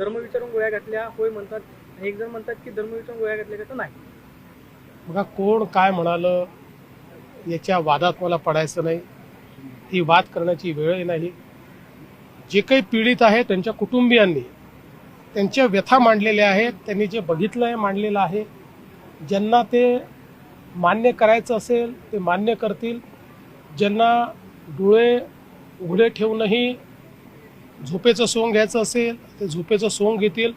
धर्म विचारून गोळ्या घातल्या होय म्हणतात एक जण म्हणतात की धर्म विचारून गोळ्या घातल्या का तर नाही. बघा कोण काय म्हणालं याच्या वादात मला पडायचं नाही. ती वाद करण्याची वेळ नाही. जे काही पीडित आहे त्यांच्या कुटुंबियांनी त्यांच्या व्यथा मांडलेल्या आहेत त्यांनी जे बघितलं आहे मांडलेलं आहे ज्यांना ते मान्य करायचं असेल ते मान्य करतील. ज्यांना डोळे उघडे ठेवूनही झोपेचं सोंग घ्यायचं असेल ते झोपेचं सोंग घेतील.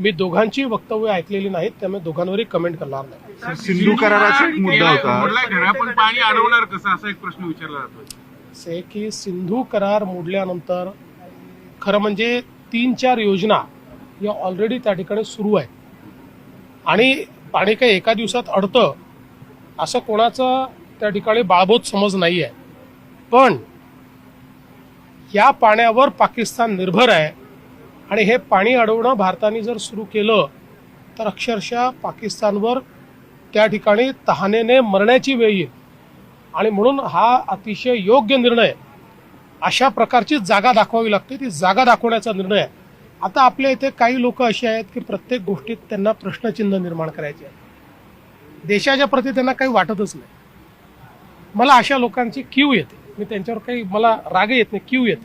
मी दोघांची वक्तव्य ऐकलेली नाहीत त्यामुळे दोघांवरही कमेंट करणार नाही. सिंधू कराराचा एक मुद्दा होता. मोडलाय घरा पण पाणी अडवणार कसं? असा एक प्रश्न विचारला जातो. से की सिंधू करार मोडल्यानंतर खरं म्हणजे तीन चार योजना या ऑलरेडी त्या ठिकाणी सुरू आहेत. आणि पाणी काही एका दिवसात अडतं असं कोणाचं त्या ठिकाणी बाळबोध समज नाही आहे पण या पाण्यावर पाकिस्तान निर्भर आहे. आणि हे पाणी अडवणं भारताने जर सुरू केलं तर अक्षरशः पाकिस्तानवर त्या ठिकाणी तहानेने मरण्याची वेळ येईल. आणि म्हणून हा अतिशय योग्य निर्णय. अशा प्रकारची जागा दाखवावी लागते. ती जागा दाखवण्याचा निर्णय. आहे. आता आपल्या इथे काही लोक असे आहेत की प्रत्येक गोष्टीत त्यांना प्रश्नचिन्ह निर्माण करायचे आहे देशाच्या प्रती त्यांना काही वाटतच नाही. मला अशा लोकांची क्यू येते. मी त्यांच्यावर काही मला राग येत नाही क्यू येत.